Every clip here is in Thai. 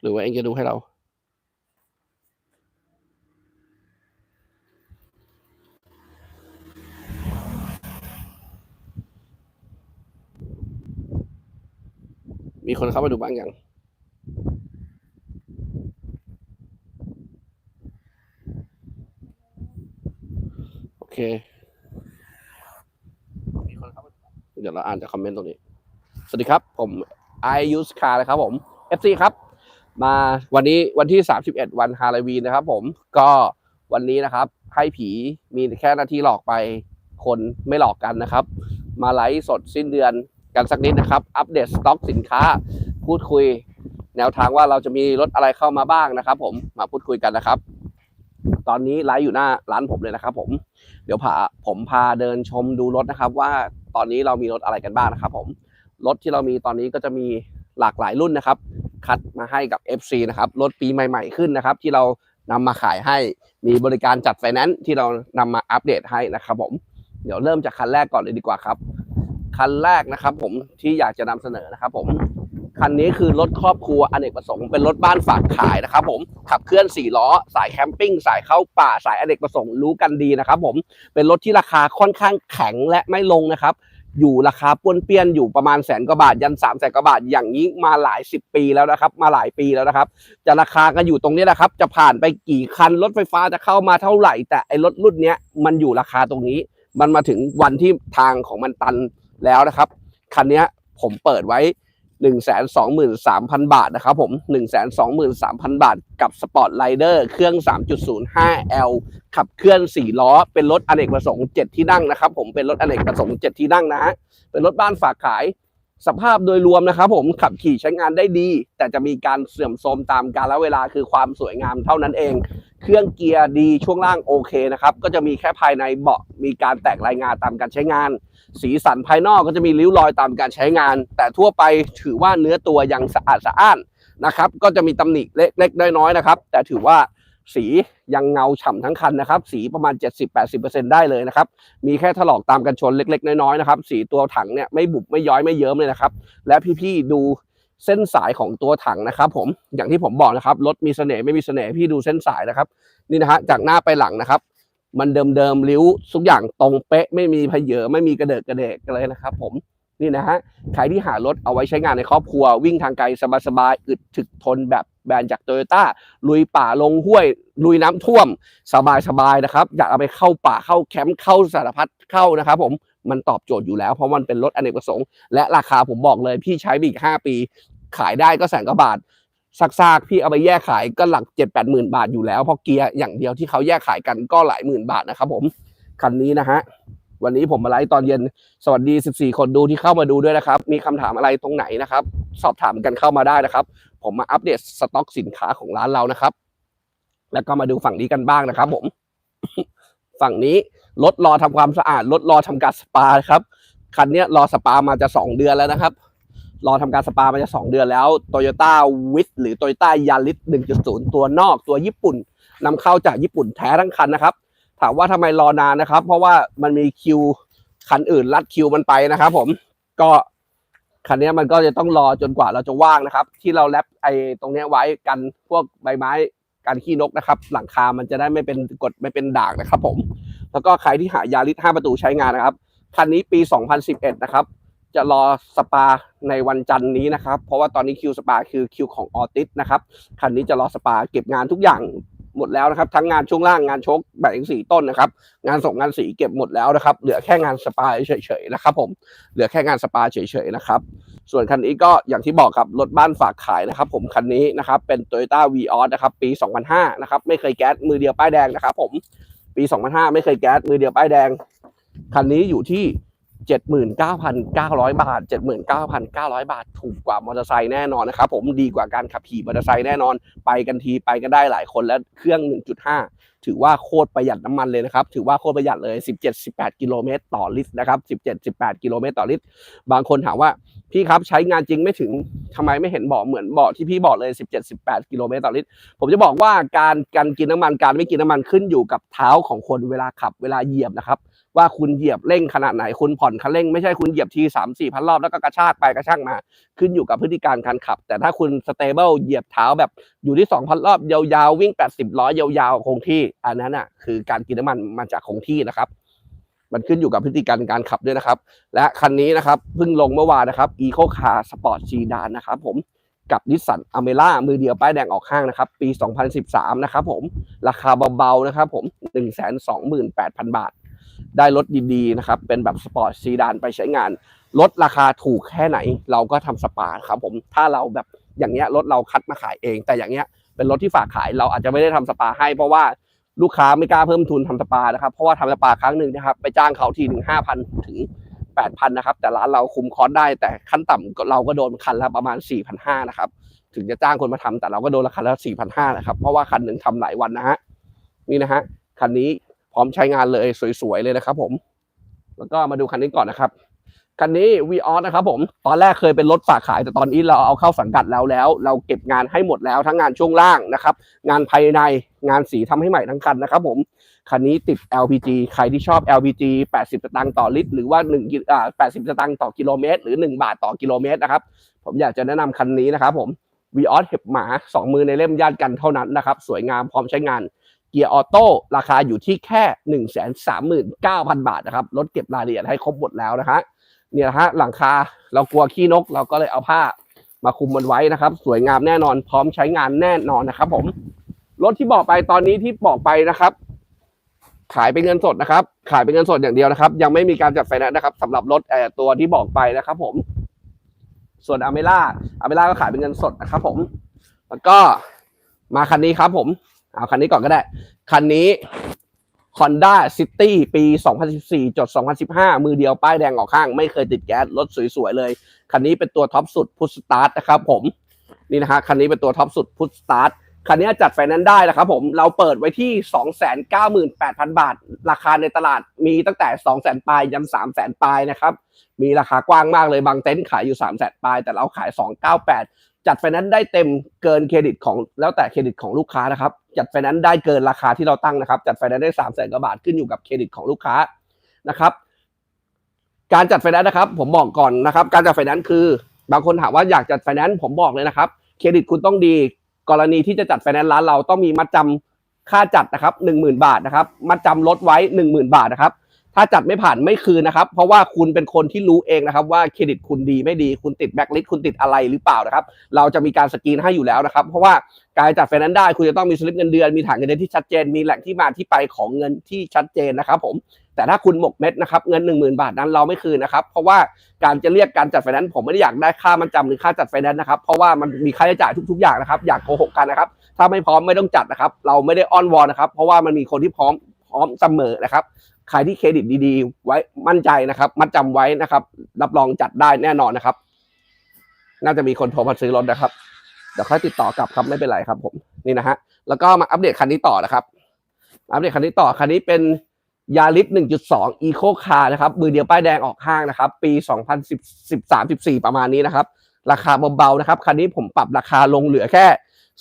หรือว่าเองจะดูให้เรา มีคนเข้ามาดูบ้างยังโอเค มีคนเข้ามาเดี๋ยวเราอ่านจากคอมเมนต์ตรงนี้ สวัสดีครับ ผม i use car นะครับผม FC ครับ มาวันนี้วันที่ 31 วันฮาโลวีนนะครับ ผมก็วันนี้นะครับ ให้ผีมีแค่หน้าที่หลอกไปคนไม่หลอกกันนะครับ มาไลฟ์สดสิ้นเดือนกันสักนิดนะครับ อัปเดตสต็อกสินค้า พูดคุย แนวทางว่าเราจะมีรถอะไรเข้ามาบ้างนะครับ ผมมาพูดคุยกันนะครับ ตอนนี้ไลฟ์อยู่หน้าร้านผมเลยนะครับ ผมเดี๋ยวพาผมพาเดินชมดูรถนะครับ ว่าตอนนี้เรามีรถอะไรกันบ้างนะครับ ผมรถที่เรามีตอนนี้ก็จะมี หลากหลายรุ่นนะครับ คัดมาให้กับ FC นะครับรถปีใหม่ๆขึ้นนะครับ ที่เรานำมาขายให้มีบริการจัดไฟแนนซ์ที่เรานำมาอัปเดตให้นะครับผมเดี๋ยวเริ่มจากคันแรกก่อนเลยดีกว่าครับ คันแรกนะครับ ผมที่อยากจะนำเสนอนะครับ ผมคันนี้คือรถครอบครัวอเนกประสงค์เป็นรถบ้านฝากขายนะครับ ผมขับเคลื่อน4ล้อ สายแคมปิ้งสายเข้าป่าสายอเนกประสงค์รู้กันดีนะครับ ผมเป็นรถที่ราคาค่อนข้างแข็งและไม่ลงนะครับ อยู่ราคาป้วนเปี้ยนอยู่ประมาณแสนกว่าบาทยันสามแสนกว่าบาทอย่างนี้มาหลายสิบปีแล้วนะครับ มาหลายปีแล้วนะครับ จะราคาก็อยู่ตรงนี้แหละครับ จะผ่านไปกี่คันรถไฟฟ้าจะเข้ามาเท่าไหร่ แต่ไอ้รถรุ่นเนี้ยมันอยู่ราคาตรงนี้ มันมาถึงวันที่ทางของมันตันแล้วนะครับคันนี้ผมเปิดไว้ 1 2 3 0 0 0 บาทนะครับผม 1 2 3 0 0 0 บาท กับสปอร์ตไ i เดอร์เครื่อง 3.05 L ขับเคลื่อน 4 ล้อ เป็นรถอเนกประสงค์ 7 ที่นั่งนะครับผม เป็นรถอเนกประสงค์ 7 ที่นั่งนะฮะ เป็นรถบ้านฝากขาย สภาพโดยรวมนะครับผม ขับขี่ใช้งานได้ดี แต่จะมีการเสื่อมโทรมตามกาลเวลาคือความสวยงามเท่านั้นเอง เครื่องเกียร์ดี ช่วงล่างโอเคนะครับ ก็จะมีแค่ภายในเบาะ มีการแตกรายงานตามการใช้งาน สีสันภายนอกก็จะมีริ้วรอยตามการใช้งาน แต่ทั่วไปถือว่าเนื้อตัวยังสะอาดสะอ้านนะครับ ก็จะมีตำหนิเล็กๆน้อยๆนะครับ แต่ถือว่าสียังเงาฉ่ำทั้งคันนะครับ สีประมาณ 70-80%ได้เลยนะครับ มีแค่ถลอกตามกันชนเล็ก ๆ น้อยๆนะครับ สีตัวถังเนี่ยไม่บุบไม่ย้อยไม่เยิ้มเลยนะครับ และพี่ๆดูเส้นสายของตัวถังนะครับ ผมอย่างที่ผมบอกนะครับรถมีเสน่ห์ไม่มีเสน่ห์พี่ดูเส้นสายนะครับ นี่นะฮะจากหน้าไปหลังนะครับ มันเดิมๆริ้วทุกอย่างตรงเป๊ะ ไม่มีเพเยอไม่มีกระเดิกกระเดกเลยนะครับ ผมนี่นะฮะใครที่หารถเอาไว้ใช้งานในครอบครัว วิ่งทางไกลสบายๆอึดถึกทนแบบแบรนด์จากโตโยต้าลุยป่าลงห้วย ลุยน้ำท่วม สบายๆนะครับ อยากเอาไปเข้าป่าเข้าแคมป์เข้าสารพัดเข้านะครับ ผมมันตอบโจทย์อยู่แล้ว เพราะมันเป็นรถอเนกประสงค์ และราคาผมบอกเลย พี่ใช้ไปอีก5ปี ขายได้ก็แสนกว่าบาท ซากๆพี่เอาไปแยกขายก็หลักเจ็ดแปดหมื่นบาทอยู่แล้วเพราะเกียร์อย่างเดียวที่เขาแยกขายกันก็หลายหมื่นบาทนะครับผมคันนี้นะฮะวันนี้ผมมาไลฟ์ตอนเย็นสวัสดี 14 คนดูที่เข้ามาดูด้วยนะครับ มีคำถามอะไรตรงไหนนะครับ สอบถามกันเข้ามาได้นะครับ ผมมาอัปเดตสต็อกสินค้าของร้านเรานะครับ แล้วก็มาดูฝั่งนี้กันบ้างนะครับ ผม ฝั่งนี้รถรอทำความสะอาดรถรอทำการสปาครับคันนี้รอสปามาจะสองเดือนแล้วนะครับ รอทำการสปามาจะสองเดือนแล้ว Toyota w i t หรือ Toyota Yaris 1.0 ตัวนอกตัวญี่ปุ่นนำเข้าจากญี่ปุ่นแท้ทั้งคันนะครับ ถามว่าทำไมรอนานนะครับ เพราะว่ามันมีคิวคันอื่นลัดคิวมันไปนะครับผมก็คันนี้มันก็จะต้องรอจนกว่าเราจะว่างนะครับ ที่เราแรปไอ้ตรงนี้ไว้กันพวกใบไม้กันขี้นกนะครับ หลังคามันจะได้ไม่เป็นกดไม่เป็นด่างนะครับ ผม แล้วก็ใครที่หายาริส5ประตูใช้งานนะครับคันนี้ปี 2011 นะครับ จะรอสปาในวันจันนี้นะครับ เพราะว่าตอนนี้คิวสปาคือคิวของออติสนะครับคันนี้จะรอสปาเก็บงานทุกอย่างหมดแล้วนะครับ ทั้งงานช่วงล่างงานชกแบ่งสีต้นนะครับ งานส่งงานสีเก็บหมดแล้วนะครับ เหลือแค่งานสปาเฉยๆนะครับ ผมเหลือแค่งานสปาเฉยๆนะครับ ส่วนคันนี้ก็อย่างที่บอกครับรถบ้านฝากขายนะครับ ผมคันนี้นะครับเป็น Toyota v ีออนะครับปี 2005 นะครับ ไม่เคยแก๊สมือเดียวป้ายแดงนะครับ ผมปี 2005 ไม่เคยแก๊สมือเดียวป้ายแดงคันนี้อยู่ที่ 79,900 บาท 79,900 บาท ถูกกว่ามอเตอร์ไซค์แน่นอนนะครับผมดีกว่าการขับขี่มอเตอร์ไซค์แน่นอน ไปกันทีไปกันได้หลายคนแล้วเครื่อง 1.5 ถือว่าโคตรประหยัดน้ำมันเลยนะครับ ถือว่าโคตรประหยัดเลย 17-18 กิโลเมตรต่อลิตรนะครับ 17-18 กิโลเมตรต่อลิตร บางคนถามว่าพี่ครับใช้งานจริงไม่ถึงทำไมไม่เห็นบอกเหมือนบอกที่พี่บอกเลย 17-18 กิโลเมตรต่อลิตร ผมจะบอกว่าการการกินน้ำมันการไม่กินน้ำมันขึ้นอยู่กับเท้าของคนเวลาขับเวลาเหยียบนะครับ ว่าคุณเหยียบเร่งขนาดไหนคุณผ่อนคันเร่งไม่ใช่คุณเหยียบทีสามสี่พันรอบแล้วก็กระชากไปกระชากมา ขึ้นอยู่กับพฤติการการขับ แต่ถ้าคุณสเตเบิลเหยียบเท้าแบบอยู่ที่สองพันรอบยาวๆวิ่งแปดสิบร้อยยาวๆคงที่ อันนั้นอะคือการกินน้ำมันมาจากคงที่นะครับ มันขึ้นอยู่กับพฤติการการขับด้วยนะครับ และคันนี้นะครับเพิ่งลงเมื่อวานนะครับ Eco Car Sport ซีดานนะครับ ผมกับนิสสันอเมร่ามือเดียวป้ายแดงออกห้างนะครับ ปี 2013 นะครับผม ราคาเบาๆนะครับผม 128,000 บาท ได้รถดีๆนะครับเป็นแบบสปอร์ตซีดานไปใช้งานลดราคาถูกแค่ไหน เราก็ทำสปาครับผมถ้าเราแบบอย่างเงี้ยรถเราคัดมาขายเอง แต่อย่างเงี้ยเป็นรถที่ฝากขายเราอาจจะไม่ได้ทำสปาให้ เพราะว่าลูกค้าไม่กล้าเพิ่มทุนทำสปานะครับเพราะว่าทำสปาครั้งหนึ่งนะครับไปจ้างเขาทีหนึ่งห้าพันถึงแปดพันนะครับแต่ร้านเราคุมคอสได้ แต่ขั้นต่ำก็เราก็โดนคันละประมาณสี่พันห้านะครับถึงจะจ้างคนมาทำแต่เราก็โดนราคาละสี่พันห้านะครับเพราะว่าคันหนึ่งทำหลายวันนะฮะนี่นะฮะคันนี้ พร้อมใช้งานเลยสวยๆเลยนะครับ ผม แล้วก็มาดูคันนี้ก่อนนะครับคันนี้ v ีออสนะครับผมตอนแรกเคยเป็นรถฝากขายแต่ตอนนี้เราเอาเข้าสังกัดแล้วแล้ว เราเก็บงานให้หมดแล้วทั้งงานช่วงล่างนะครับ งานภายในงานสีทำให้ใหม่ทั้งคันนะครับผมคันนี้ติด LPG ใครที่ชอบ LPG 80 สตางค์ต่อลิตร หรือว่า1กิอ่า80 สตางค์ต่อกิโลเมตร หรือ 1 บาทต่อกิโลเมตรนะครับ ผมอยากจะแนะนำคันนี้นะครับผม v ีออสเห็บหมา 2 มือในเล่มญาติกันเท่านั้นนะครับ สวยงามพร้อมใช้งาน เกียร์ออโต้ราคาอยู่ที่แค่หนึ่งแสนสามหมื่นเก้าพันบาทนะครับ รถเก็บรายละเอียดให้ครบหมดแล้วนะฮะเนี่ยนะฮะหลังคาเรากลัวขี้นก เราก็เลยเอาผ้ามาคุมมันไว้นะครับ สวยงามแน่นอนพร้อมใช้งานแน่นอนนะครับ ผม รถที่บอกไปตอนนี้ที่บอกไปนะครับขายเป็นเงินสดนะครับ ขายเป็นเงินสดอย่างเดียวนะครับ ยังไม่มีการจัดไฟแนนซ์นะครับสำหรับรถเอ่ตัวที่บอกไปนะครับ ผม ส่วนอเมร่าอเมร่าก็ขายเป็นเงินสดนะครับ ผม แล้วก็มาคันนี้ครับ ผม เอาคันนี้ก่อนก็ได้ คันนี้ Honda City ปี 2014จด2015 มือเดียวป้ายแดงออกข้าง ไม่เคยติดแก๊สรถสวยๆเลย คันนี้เป็นตัวท็อปสุดพุทสตาร์ทนะครับผม นี่นะฮะคันนี้เป็นตัวท็อปสุดพุทสตาร์ทคันนี้จัดไฟแนนซ์ได้นะครับผมเราเปิดไว้ที่ 298,000 บาท ราคาในตลาดมีตั้งแต่ 200,000ปลายยัน300,000ปลายนะครับ มีราคากว้างมากเลยบางเต็นท์ขายอยู่ 300,000ปลายแต่เราขาย 298 จัดไฟแนนซ์ได้เต็มเกินเครดิตของแล้วแต่เครดิตของลูกค้านะครับ จัดไฟแนนซ์ได้เกินราคาที่เราตั้งนะครับ จัดไฟแนนซ์ได้สามแสนกว่าบาทขึ้นอยู่กับเครดิตของลูกค้านะครับ การจัดไฟแนนซ์นะครับ ผมบอกก่อนนะครับ การจัดไฟแนนซ์คือบางคนถามว่าอยากจัดไฟแนนซ์ผมบอกเลยนะครับ เครดิตคุณต้องดี กรณีที่จะจัดไฟแนนซ์ร้านเราต้องมีมัดจำค่าจัดนะครับหนึ่งหมื่นบาทนะครับมัดจำลดไว้หนึ่งหมื่นบาทนะครับ ถ้าจัดไม่ผ่านไม่คืนนะครับ เพราะว่าคุณเป็นคนที่รู้เองนะครับ ว่าเครดิตคุณดีไม่ดีคุณติดแบ็คลิสต์คุณติดอะไรหรือเปล่านะครับ เราจะมีการสกรีนให้อยู่แล้วนะครับ เพราะว่าการจัดไฟแนนซ์ได้คุณจะต้องมีสลิปเงินเดือนมีฐานเงินเดือนที่ชัดเจน มีแหล่งที่มาที่ไปของเงินที่ชัดเจนนะครับ ผมแต่ถ้าคุณหมกเม็ดนะครับเงิน 1 0,000 บาทนั้นเราไม่คืนนะครับ เพราะว่าการจะเรียกการจัดไฟแนนซ์ผมไม่ได้อยากได้ค่ามันจำหรือค่าจัดไฟแนนซ์นะครับ เพราะว่ามันมีค่าใช้จ่ายทุกๆอย่างนะครับ อยากโกหกกันนะครับ ถ้าไม่พร้อมไม่ต้องจัดนะครับ เราไม่ได้อ้อนวอนนะครับ เพราะว่ามันมีคนที่พร้อมพร้อมเสมอนะครับ ใครที่เครดิตดีๆ ไว้มั่นใจนะครับ มัดจำไว้นะครับ รับรองจัดได้แน่นอนนะครับ น่าจะมีคนโทรมาซื้อรถนะครับเดี๋ยวค่อยติดต่อกลับครับไม่เป็นไรครับ ผมนี่นะฮะแล้วก็มาอัปเดตคันนี้ต่อนะครับ อัปเดตคันนี้ต่อคันนี้เป็นยาริส1.2 Eco Car นะครับมือเดียวป้ายแดงออกห้างนะครับ ปี 2013-14 ประมาณนี้นะครับ ราคาเบาๆนะครับ คันนี้ผมปรับราคาลงเหลือแค่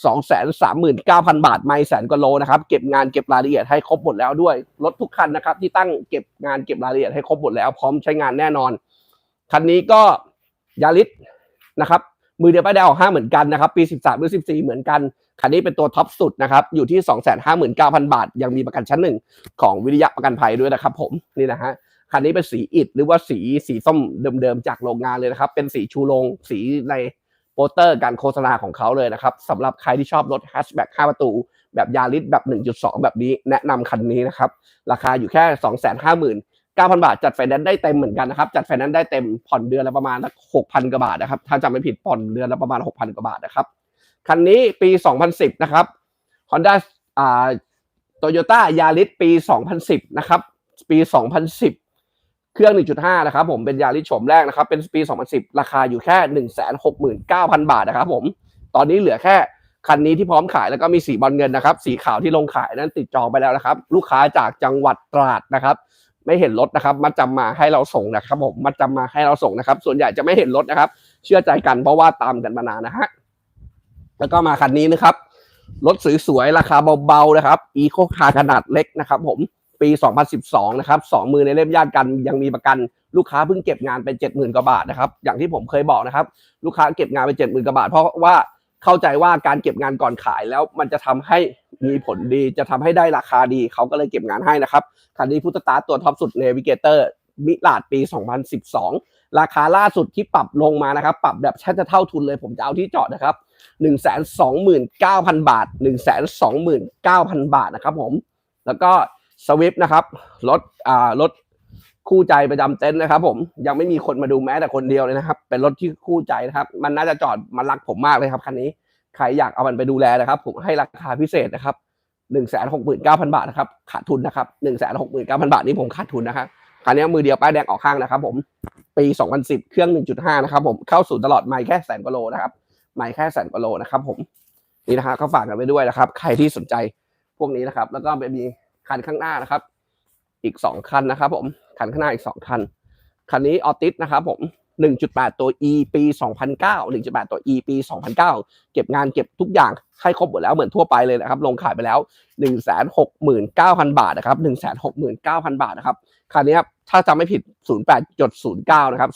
239,000 บาทไม่แสนกว่าโลนะครับ เก็บงานเก็บรายละเอียดให้ครบหมดแล้วด้วย รถทุกคันนะครับ ที่ตั้งเก็บงานเก็บรายละเอียดให้ครบหมดแล้ว พร้อมใช้งานแน่นอน คันนี้ก็ยาริสนะครับมือเดียวป้ายแดงออกห้าเหมือนกันนะครับปี 13หรือ14 เหมือนกัน คันนี้เป็นตัวท็อปสุดนะครับอยู่ที่ 259,000 บาท ยังมีประกันชั้นหนึ่งของวิริยะประกันภัยด้วยนะครับผมนี่นะฮะคันนี้เป็นสีอิฐหรือว่าสีสีส้มเดิมๆจากโรงงานเลยนะครับ เป็นสีชูโรงสีใน เตอร์การโฆษณาของเขาเลยนะครับสำหรับใครที่ชอบรถแฮชแบ็ก5ประตู แบบยาริสแบบ 1.2 แบบนี้แนะนำคันนี้นะครับ ราคาอยู่แค่ 259,000 บาท จัดไฟแนนซ์ได้เต็มเหมือนกันนะครับ จัดไฟแนนซ์ได้เต็มผ่อนเดือนละประมาณสัก6,000 กว่าบาทนะครับ ถ้าจำไม่ผิดผ่อนเดือนละประมาณ 6,000 กว่าบาทนะครับ คันนี้ปี 2010 นะครับ Honda อ่า Toyota Yaris ปี 2010 นะครับ ปี 2010 เครื่อง 1.5 นะครับผมเป็นยาริสโฉมแรกนะครับ เป็นปี 2010 ราคาอยู่แค่ 169,000 บาทนะครับผมตอนนี้เหลือแค่คันนี้ที่พร้อมขายแล้วก็มีสีบอลเงินนะครับ สีขาวที่ลงขายนั้นติดจองไปแล้วนะครับ ลูกค้าจากจังหวัดตราดนะครับ ไม่เห็นรถนะครับมาจำมาให้เราส่งนะครับผมมาจำมาให้เราส่งนะครับ ส่วนใหญ่จะไม่เห็นรถนะครับ เชื่อใจกันเพราะว่าตามกันมานานนะฮะแล้วก็มาคันนี้นะครับรถสวยๆราคาเบาๆนะครับอีโคคาร์ขนาดเล็กนะครับ ผม ปี 2012 นะครับสองมือในเล่มญาติกันยังมีประกันลูกค้าเพิ่งเก็บงานไป70,000กว่าบาทนะครับอย่างที่ผมเคยบอกนะครับ ลูกค้าเก็บงานไป70,000กว่าบาท เพราะว่าเข้าใจว่าการเก็บงานก่อนขายแล้วมันจะทำให้มีผลดีจะทำให้ได้ราคาดีเขาก็เลยเก็บงานให้นะครับคันนี้พุทธตาตัวท็อปสุดเนวิเกเตอร์มิลาดปี 2012 ราคาล่าสุดที่ปรับลงมานะครับ ปรับแบบแทบจะเท่าทุนเลย ผมจะเอาที่จอดนะครับ 129,000 บาท 129,000 บาทนะครับผม แล้วก็ สวิฟนะครับรถอ่ารถคู่ใจประจำเต็นท์นะครับ ผมยังไม่มีคนมาดูแม้แต่คนเดียวเลยนะครับ เป็นรถที่คู่ใจนะครับ มันน่าจะจอดมันรักผมมากเลยครับคันนี้ใครอยากเอามันไปดูแลนะครับ ผมให้ราคาพิเศษนะครับ169,000บาทนะครับขาดทุนนะครับ169,000บาทนี่ผมขาดทุนนะครับคันนี้มือเดียวป้ายแดงออกข้างนะครับผมปี2010เครื่อง1.5นะครับผมเข้าสู่ตลอดไม่แค่แสนกว่าโลนะครับไม่แค่แสนกว่าโลนะครับ ผมนี่นะฮะก็ฝากกันไปด้วยนะครับ ใครที่สนใจพวกนี้นะครับ แล้วก็มี คันข้างหน้านะครับ อีกสองคันนะครับ ผมคันข้างหน้าอีกสองคัน คันนี้ออติสนะครับ ผม 1.8 ตัว E ปี 2009 1.8 ตัว E ปี 2009 เก็บงานเก็บทุกอย่างให้ครบหมดแล้วเหมือนทั่วไปเลยนะครับ ลงขายไปแล้ว 169,000 บาทนะครับ 169,000 บาทนะครับคันนี้ถ้าจำไม่ผิด 08.09 นะครับ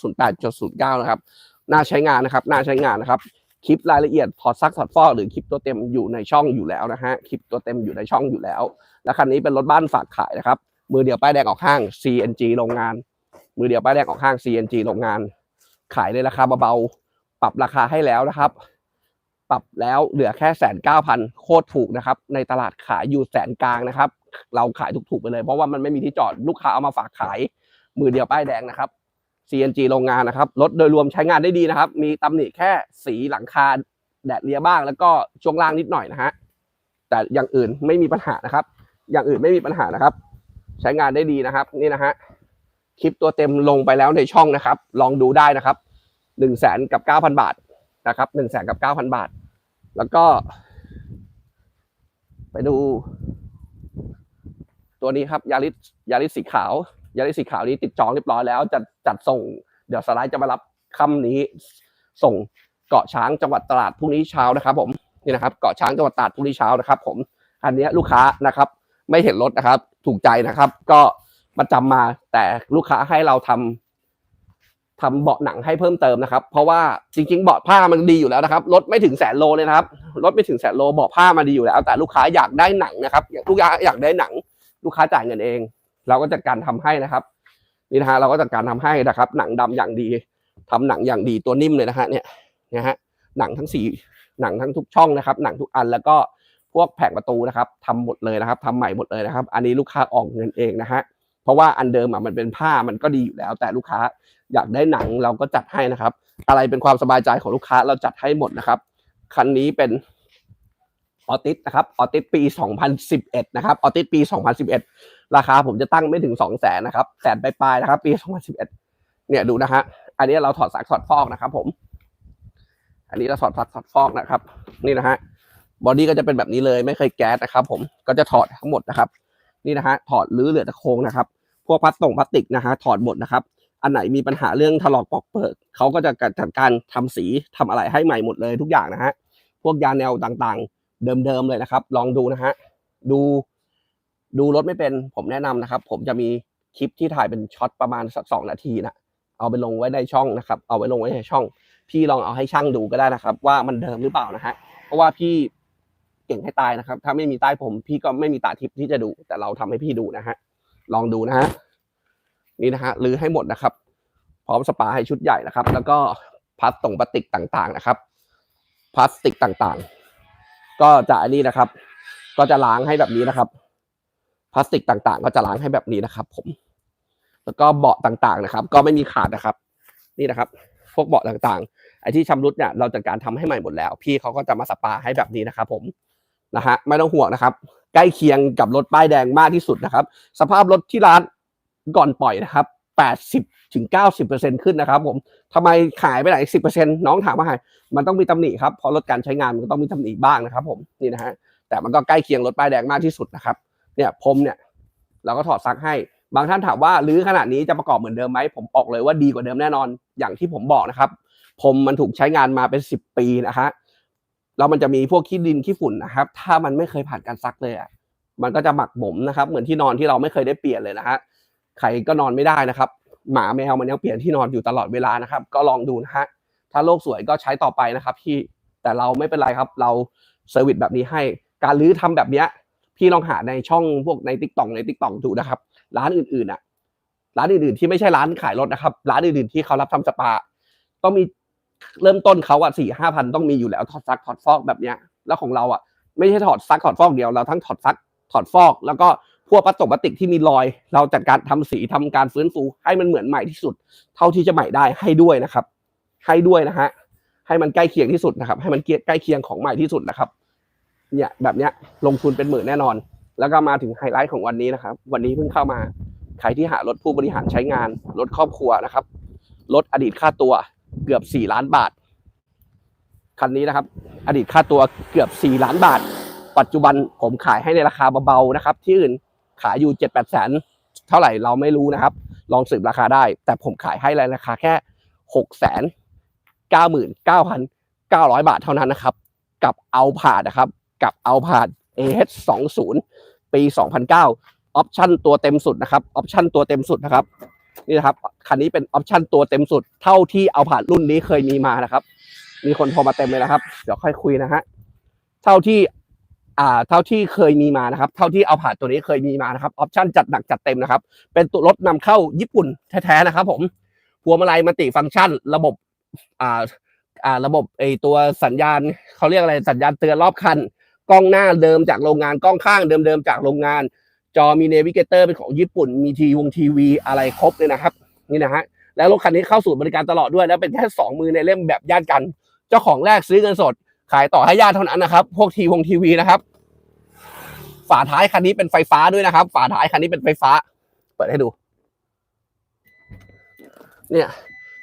08.09 นะครับน่าใช้งานนะครับน่าใช้งานนะครับ คลิปรายละเอียดถอดซักถอดฟอกหรือคลิปตัวเต็มอยู่ในช่องอยู่แล้วนะฮะคลิปตัวเต็มอยู่ในช่องอยู่แล้ว แล้วคันนี้เป็นรถบ้านฝากขายนะครับมือเดียวป้ายแดงออกห้าง CNG โรงงาน มือเดียวป้ายแดงออกห้าง CNG โรงงาน ขายในราคาเบาๆปรับราคาให้แล้วนะครับ ปรับแล้วเหลือแค่แสนเก้าพันโคตรถูกนะครับ ในตลาดขายอยู่แสนกลางนะครับ เราขายถูกๆไปเลยเพราะว่ามันไม่มีที่จอดลูกค้าเอามาฝากขาย มือเดียวป้ายแดงนะครับ CNG โรงงานนะครับรถโดยรวมใช้งานได้ดีนะครับ มีตำหนิแค่สีหลังคาแดดเลียบ้าง แล้วก็ช่วงล่างนิดหน่อยนะฮะแต่อย่างอื่นไม่มีปัญหานะครับ อย่างอื่นไม่มีปัญหานะครับ ใช้งานได้ดีนะครับ นี่นะฮะคลิปตัวเต็มลงไปแล้วในช่องนะครับ ลองดูได้นะครับหนึ่งแสนกับเก้าพันบาทนะครับหนึ่งแสนกับเก้าพันบาท แล้วก็ ไปดู ตัวนี้ครับยาริสยาริสสีขาว ยาริสสีขาวนี้ติดจองเรียบร้อยแล้วจะจัดส่ง เดี๋ยวสไลด์จะมารับค่ำนี้ส่งเกาะช้างจังหวัดตราดพรุ่งนี้เช้านะครับ ผมนี่นะครับเกาะช้างจังหวัดตราดพรุ่งนี้เช้านะครับ ผมอันนี้ลูกค้านะครับ ไม่เห็นรถนะครับ ถูกใจนะครับ ก็มาจำมาแต่ลูกค้าให้เราทำทำเบาะหนังให้เพิ่มเติมนะครับ เพราะว่าจริง ๆ เบาะผ้ามันดีอยู่แล้วนะครับรถไม่ถึงแสนโลเลยนะครับรถไม่ถึงแสนโลเบาะผ้ามาดีอยู่แล้ว แต่ลูกค้าอยากได้หนังนะครับลูกค้าอยากได้หนัง ลูกค้าจ่ายเงินเอง เราก็จัดการทำให้นะครับนี่นะฮะเราก็จัดการทำให้นะครับ หนังดำอย่างดีทำหนังอย่างดีตัวนิ่มเลยนะฮะเนี่ยนะฮะหนังทั้งสี่หนังทั้งทุกช่องนะครับ หนังทุกอันแล้วก็พวกแผงประตูนะครับทำหมดเลยนะครับทำใหม่หมดเลยนะครับ อันนี้ลูกค้าออกเงินเองนะฮะเพราะว่าอันเดิมอะมันเป็นผ้ามันก็ดีอยู่แล้ว แต่ลูกค้าอยากได้หนังเราก็จัดให้นะครับ อะไรเป็นความสบายใจของลูกค้าเราจัดให้หมดนะครับคันนี้เป็น ออติสนะครับออติสปี 2011 นะครับออติสปี 2011 ราคาผมจะตั้งไม่ถึง 2 0 0แสนนะครับแสนปลายๆนะครับ ปี 2011 เนี่ยดูนะฮะอันนี้เราถอดสักถอดฟอกนะครับ ผม อันนี้เราถอดสักถอดฟอกนะครับ นี่นะฮะบอดี้ก็จะเป็นแบบนี้เลยไม่เคยแก๊สนะครับ ผมก็จะถอดทั้งหมดนะครับ นี่นะฮะถอดหรือเหลือแต่โครงนะครับ พวกพลาสตงพลาสติกนะฮะถอดหมดนะครับ อันไหนมีปัญหาเรื่องถลอกปอกเปิกเขาก็จะจัดการทำสีทำอะไรให้ใหม่หมดเลยทุกอย่างนะฮะพวกยาแนวต่างๆ เดิมๆเลยนะครับ ลองดูนะฮะดูดูรถไม่เป็นผมแนะนำนะครับ ผมจะมีคลิปที่ถ่ายเป็นช็อตประมาณสักสองนาทีนะเอาไปลงไว้ในช่องนะครับ เอาไว้ลงไว้ในช่อง พี่ลองเอาให้ช่างดูก็ได้นะครับ ว่ามันเดิมหรือเปล่านะฮะเพราะว่าพี่เก่งให้ตายนะครับ ถ้าไม่มีใต้ผม พี่ก็ไม่มีตาทิพย์ที่จะดู แต่เราทำให้พี่ดูนะฮะลองดูนะฮะนี่นะฮะรื้อให้หมดนะครับ พร้อมสปาให้ชุดใหญ่นะครับ แล้วก็พลาสตงพลาสติกต่างๆนะครับพลาสติกต่างๆ ก็จะอันนี้นะครับ ก็จะล้างให้แบบนี้นะครับ พลาสติกต่างๆ ก็จะล้างให้แบบนี้นะครับ ผม แล้วก็เบาะต่างๆนะครับ ก็ไม่มีขาดนะครับ นี่นะครับ พวกเบาะต่างๆ ไอ้ที่ชำรุดเนี่ยเราจัดการทำให้ใหม่หมดแล้ว พี่เขาก็จะมาสปาให้แบบนี้นะครับ ผมนะฮะไม่ต้องห่วงนะครับ ใกล้เคียงกับรถป้ายแดงมากที่สุดนะครับ สภาพรถที่ร้านก่อนปล่อยนะครับแปดสิบ ถึงเก้าสิบเปอร์เซ็นขึ้นนะครับผมทำไมขายไปไหนสิบเปอร์เซ็นน้องถามว่าไงมันต้องมีตำหนิครับเพราะรถการใช้งานมันก็ต้องมีตำหนิบ้างนะครับผมนี่นะฮะแต่มันก็ใกล้เคียงรถป้ายแดงมากที่สุดนะครับเนี่ยผมเนี่ยเราก็ถอดซักให้ บางท่านถามว่ารื้อขนาดนี้จะประกอบเหมือนเดิมไหมผมบอกเลยว่าดีกว่าเดิมแน่นอนอย่างที่ผมบอกนะครับผมมันถูกใช้งานมาเป็นสิบปีนะฮะแล้วมันจะมีพวกขี้ดินขี้ฝุ่นนะครับ ถ้ามันไม่เคยผ่านการซักเลยอะมันก็จะหมักหมมนะครับ เหมือนที่นอนที่เราไม่เคยได้เปลี่ยนเลยนะฮะใครก็นอนไม่ได้นะครับ หมาแมวมันยังเปลี่ยนที่นอนอยู่ตลอดเวลานะครับ ก็ลองดูนะฮะถ้าโลกสวยก็ใช้ต่อไปนะครับพี่แต่เราไม่เป็นไรครับ เราเซอร์วิสแบบนี้ให้ การรื้อทำแบบเนี้ยพี่ลองหาในช่องพวกในทิกต็อกในทิกต็อกดูนะครับ ร้านอื่นๆอะ ร้านอื่นๆที่ไม่ใช่ร้านขายรถนะครับ ร้านอื่นๆที่เขารับทำสปา ต้องมีเริ่มต้นเขาอะสี่ห้าพันต้องมีอยู่แล้วถอดซักถอดฟอกแบบเนี้ยแล้วของเราอะ ไม่ใช่ถอดซักถอดฟอกเดียวเราทั้งถอดซักถอดฟอก แล้วก็ พวกพลาสติกพลาสติกที่มีรอย เราจัดการทำสีทำการฟื้นฟูให้มันเหมือนใหม่ที่สุด เท่าที่จะใหม่ได้ให้ด้วยนะครับ ให้ด้วยนะฮะให้มันใกล้เคียงที่สุดนะครับ ให้มันใกล้เคียงของใหม่ที่สุดนะครับ เนี่ยแบบเนี้ยลงทุนเป็นหมื่นแน่นอน แล้วก็มาถึงไฮไลท์ของวันนี้นะครับ วันนี้เพิ่งเข้ามาใครที่หารถผู้บริหารใช้งานรถครอบครัวนะครับรถอดีตค่าตัวเกือบ 4 ล้านบาท คันนี้นะครับ อดีตค่าตัวเกือบ 4 ล้านบาท ปัจจุบันผมขายให้ในราคาเบาๆนะครับ ที่อื่น ขายอยู่7 8แสนเท่าไหร่เราไม่รู้นะครับ ลองสืบราคาได้ แต่ผมขายให้ในราคาแค่6แสน99,900บาทเท่านั้นนะครับ กับเอาผาดนะครับ กับเอาผาด AH 2 0ปี2009ออปชั่นตัวเต็มสุดนะครับออปชั่นตัวเต็มสุดนะครับนี่นะครับคันนี้เป็นออปชั่นตัวเต็มสุดเท่าที่เอาผ่านรุ่นนี้เคยมีมานะครับ มีคนโทรมาเต็มเลยนะครับ เดี๋ยวค่อยคุยนะฮะเท่าที่ อ่าเท่าที่เคยมีมานะครับ เท่าที่เอาผ่านตัวนี้เคยมีมานะครับออปชั่นจัดหนักจัดเต็มนะครับ เป็นตัวรถนำเข้าญี่ปุ่นแท้ๆนะครับ ผมพวงมาลัยมัลติฟังก์ชัน ระบบอ่าอ่าระบบไอตัวสัญญาณเขาเรียกอะไรสัญญาณเตือนรอบคันกล้องหน้าเดิมจากโรงงานกล้องข้างเดิมๆจากโรงงาน จอมีเนวิเกเตอร์เป็นของญี่ปุ่น มีทีวงทีวีอะไรครบเลยนะครับ นี่นะฮะแล้วรถคันนี้เข้าสู่บริการตลอดด้วย แล้วเป็นแค่สองมือในเล่มแบบญาติกัน เจ้าของแรกซื้อเงินสด ขายต่อให้ญาติเท่านั้นนะครับ พวกทีวงทีวีนะครับ ฝาท้ายคันนี้เป็นไฟฟ้าด้วยนะครับ ฝาท้ายคันนี้เป็นไฟฟ้า เปิดให้ดู เนี่ย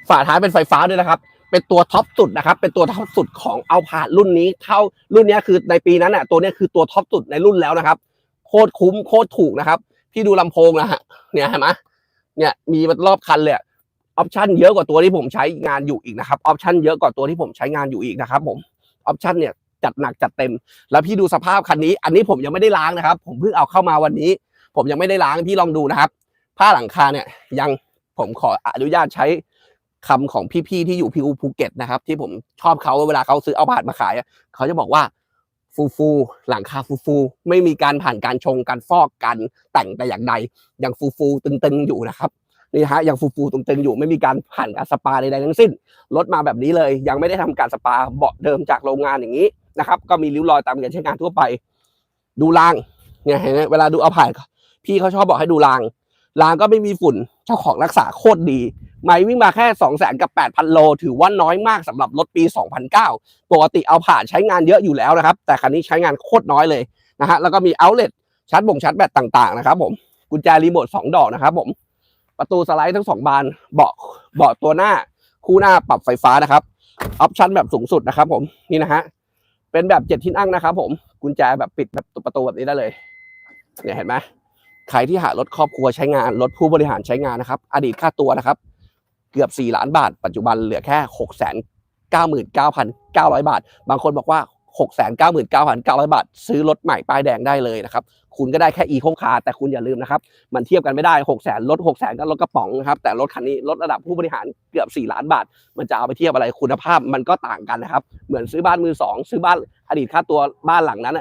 ฝาท้ายเป็นไฟฟ้าด้วยนะครับ เป็นตัวท็อปสุดนะครับ เป็นตัวท็อปสุดของเอาผ่านรุ่นนี้ เท่ารุ่นนี้คือในปีนั้นอะ ตัวนี้คือตัวท็อปสุดในรุ่นแล้วนะครับ โคตรคุ้มโคตรถูกนะครับ พี่ดูลำโพงนะฮะ เนี่ยเห็นไหมเนี่ยมีรอบคันเลยออปชั่นเยอะกว่าตัวที่ผมใช้งานอยู่อีกนะครับออปชั่นเยอะกว่าตัวที่ผมใช้งานอยู่อีกนะครับผม ออปชั่นเนี่ยจัดหนักจัดเต็ม แล้วพี่ดูสภาพคันนี้ อันนี้ผมยังไม่ได้ล้างนะครับ ผมเพิ่งเอาเข้ามาวันนี้ ผมยังไม่ได้ล้างพี่ลองดูนะครับ ผ้าหลังคาเนี่ยยังผมขออนุญาตใช้คำของพี่ๆที่อยู่พิวภูเก็ตนะครับ ที่ผมชอบเขาเวลาเขาซื้อเอาผ่านมาขายเขาจะบอกว่าฟูฟูหลังคาฟูฟูไม่มีการผ่านการชงการฟอกการแต่งแต่อย่างใดยังฟูฟูตึงๆอยู่นะครับ นี่ฮะยังฟูฟูตึงๆอยู่ไม่มีการผ่านการสปาใดๆทั้งสิ้นรถมาแบบนี้เลย ยังไม่ได้ทำการสปาเบาะเดิมจากโรงงานอย่างนี้นะครับ ก็มีริ้วรอยตามการใช้งานทั่วไป ดูรางเนี่ยเห็นไหมเวลาดูเอาผ่านพี่เขาชอบบอกให้ดูรางรางก็ไม่มีฝุ่นเจ้าของรักษาโคตรดี ไม่วิ่งมาแค่ 2 0 0แสนกับ 8,000 โล ถือว่าน้อยมากสำหรับรถปี 2009 ปกติเอาผ่านใช้งานเยอะอยู่แล้วนะครับ แต่คันนี้ใช้งานโคตรน้อยเลยนะฮะแล้วก็มีเอาเล t ชาร์จบ่งชาร์จแบตต่างๆนะครับผมกุญแจรีโมท2ดอกนะครับผม ประตูสไลด์ทั้งสองบาน เบาะเบาะตัวหน้าคู่หน้าปรับไฟฟ้านะครับออปชั่นแบบสูงสุดนะครับ ผมนี่นะฮะเป็นแบบเจ็ดที่นั่งนะครับ ผมกุญแจแบบปิดแบบประตูแบบนี้ได้เลยเนี่ยเห็นไหมใครที่หารถครอบครัวใช้งานรถผู้บริหารใช้งานนะครับ อดีตค่าตัวนะครับ เกือบ 4 ล้านบาท ปัจจุบันเหลือแค่ 6 9 9 9 9 0 0 บาท บางคนบอกว่า 6 9 9 9 0 0 บาท ซื้อรถใหม่ป้ายแดงได้เลยนะครับ คุณก็ได้แค่อีโคคาร์แต่คุณอย่าลืมนะครับ มันเทียบกันไม่ได้ 6 0 0 0 0รถ6 0 0 0 0ก็รถกระป๋องนะครับ แต่รถคันนี้รถระดับผู้บริหารเกือบ 4 ล้านบาท มันจะเอาไปเทียบอะไรคุณภาพมันก็ต่างกันนะครับ เหมือนซื้อบ้านมือสองซื้อบ้านอดีตค่าตัวบ้านหลังนั้น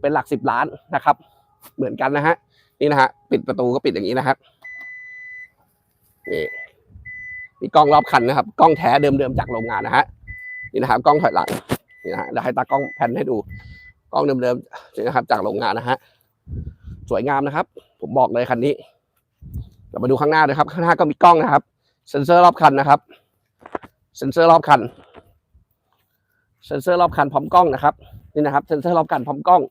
เป็นหลัก 10 ล้านนะครับ เหมือนกันนะฮะนี่นะฮะปิดประตูก็ปิดอย่างนี้นะครับนี่มีกล้องรอบคันนะครับ กล้องแท้เดิมๆจากโรงงานนะฮะนี่นะครับ กล้องถอยหลัง นี่นะฮะเดี๋ยวให้ตากล้องแพนให้ดู กล้องเดิมๆนี่นะครับ จากโรงงานนะฮะ สวยงามนะครับ ผมบอกเลยคันนี้เรามาดูข้างหน้าด้วยครับ ข้างหน้าก็มีกล้องนะครับ เซ็นเซอร์รอบคันนะครับ เซ็นเซอร์รอบคัน เซ็นเซอร์รอบคันพร้อมกล้องนะครับ นี่นะครับ เซ็นเซอร์รอบคันพร้อมกล้อง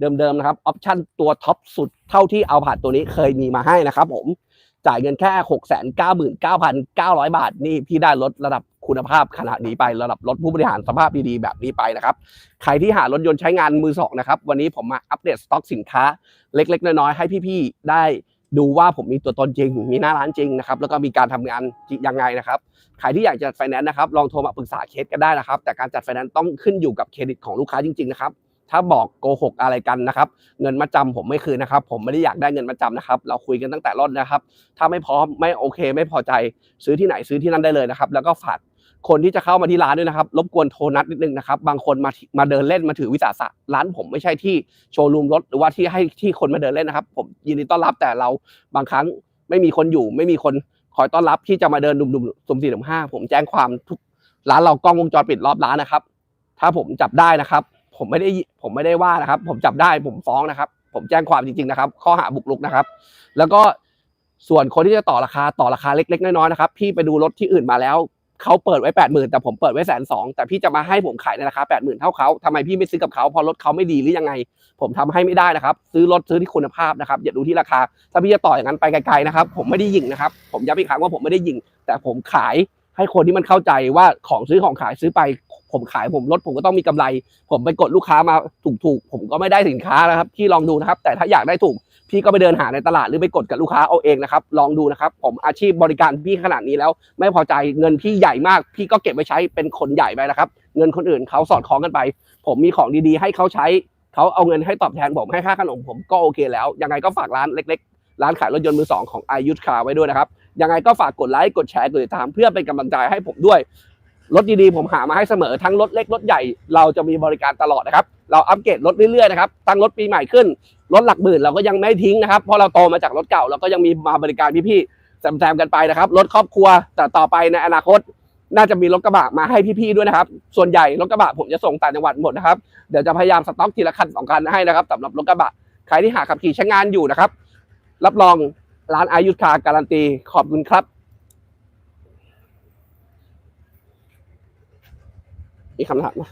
เดิมๆนะครับ ออปชั่นตัวท็อปสุดเท่าที่เอาผ่านตัวนี้เคยมีมาให้นะครับ ผม จ่ายเงินแค่6 9 9 9 9 0 0บาท นี่พี่ได้รถระดับ คุณภาพขนาดนี้ไประดับรถผู้บริหารสภาพดีๆแบบนี้ไปนะครับ ใครที่หารถยนต์ใช้งานมือสองนะครับ วันนี้ผมมาอัปเดตสต็อกสินค้าเล็ก ๆ น้อยๆให้พี่ๆได้ดูว่าผมมีตัวตนจริง มีหน้าร้านจริงนะครับ แล้วก็มีการทำงานยังไงนะครับ ใครที่อยากจะไฟแนนซ์นะครับ ลองโทรมาปรึกษาเคสกันได้นะครับ แต่การจัดไฟแนนซ์ต้องขึ้นอยู่กับเครดิตของลูกค้าจริง ๆ นะครับ ถ้าบอกโกหกอะไรกันนะครับ เงินมาจำผมไม่คืนนะครับ ผมไม่ได้อยากได้เงินมาจำนะครับ เราคุยกันตั้งแต่รถนะครับ ถ้าไม่พร้อมไม่โอเค ไม่พอใจซื้อที่ไหนซื้อที่นั่นได้เลยนะครับ แล้วก็ฝาก คนที่จะเข้ามาที่ร้านด้วยนะครับ รบกวนโทรนัดนิดนึงนะครับ บางคนมามาเดินเล่นมาถือวิสาสะร้านผมไม่ใช่ที่โชว์รูมรถหรือว่าที่ให้ที่คนมาเดินเล่นนะครับ ผมยินดีต้อนรับแต่เราบางครั้งไม่มีคนอยู่ ไม่มีคนคอยต้อนรับที่จะมาเดินดุมๆสุมสี่สุมห้าผมแจ้งความทุกร้านเรากล้องวงจรปิดรอบร้านนะครับ ถ้าผมจับได้นะครับ ผมไม่ได้ผมไม่ได้ว่านะครับ ผมจับได้ผมฟ้องนะครับ ผมแจ้งความจริงๆนะครับ ข้อหาบุกรุกนะครับ แล้วก็ส่วนคนที่จะต่อราคาต่อราคาเล็ก ๆ น้อยๆนะครับพี่ไปดูรถที่อื่นมาแล้ว เขาเปิดไว้แปดหมื่นแต่ผมเปิดไว้แสนสองแต่พี่จะมาให้ผมขายในราคาแปดหมื่นเท่าเขาทำไมพี่ไม่ซื้อกับเขาเพราะรถเขาไม่ดีหรือยังไง ผมทำให้ไม่ได้นะครับ ซื้อรถซื้อที่คุณภาพนะครับอย่าดูที่ราคา ถ้าพี่จะต่ออย่างนั้นไปไกลๆนะครับ ผมไม่ได้ยิงนะครับ ผมย้ำอีกครั้งว่าผมไม่ได้ยิง แต่ผมขายให้คนที่มันเข้าใจว่าของซื้อของขายซื้อไป ผมขายผมรถผมก็ต้องมีกำไร ผมไปกดลูกค้ามาถูกๆผมก็ไม่ได้สินค้านะครับพี่ลองดูนะครับ แต่ถ้าอยากได้ถูก พี่ก็ไปเดินหาในตลาดหรือไปกดกับลูกค้าเอาเองนะครับ ลองดูนะครับ ผมอาชีพบริการพี่ขนาดนี้แล้ว ไม่พอใจเงินพี่ใหญ่มาก พี่ก็เก็บไว้ใช้เป็นคนใหญ่ไปนะครับ เงินคนอื่นเขาสอดคล้องกันไป ผมมีของดีๆ ให้เขาใช้เขาเอาเงินให้ตอบแทนผมให้ค่าขนมผมก็โอเคแล้ว ยังไงก็ฝากร้านเล็กๆ ร้านขายรถยนต์มือสองของ i u s Car ไว้ด้วยนะครับ ยังไงก็ฝากกดไลค์กดแชร์กดติดตามเพื่อเป็นกำลังใจให้ผมด้วยรถดีๆผมหามาให้เสมอทั้งรถเล็กรถใหญ่เราจะมีบริการตลอดนะครับ เราอัปเกรดรถเรื่อยๆนะครับตั้งรถปีใหม่ขึ้น รถหลักหมื่นเราก็ยังไม่ทิ้งนะครับเพราะเราโตมาจากรถเก่าเราก็ยังมีมาบริการพี่ๆแซมๆกันไปนะครับรถครอบครัวแต่ต่อไปในอนาคตน่าจะมีรถกระบะมาให้พี่ๆด้วยนะครับ ส่วนใหญ่รถกระบะผมจะส่งต่างจังหวัดหมดนะครับ เดี๋ยวจะพยายามสต็อกทีละคันสองคันให้นะครับสำหรับรถกระบะ ใครที่หาขับขี่ใช้งานอยู่นะครับ รับรองร้านอายุคาการันตี ขอบคุณครับ มีคำถามไหม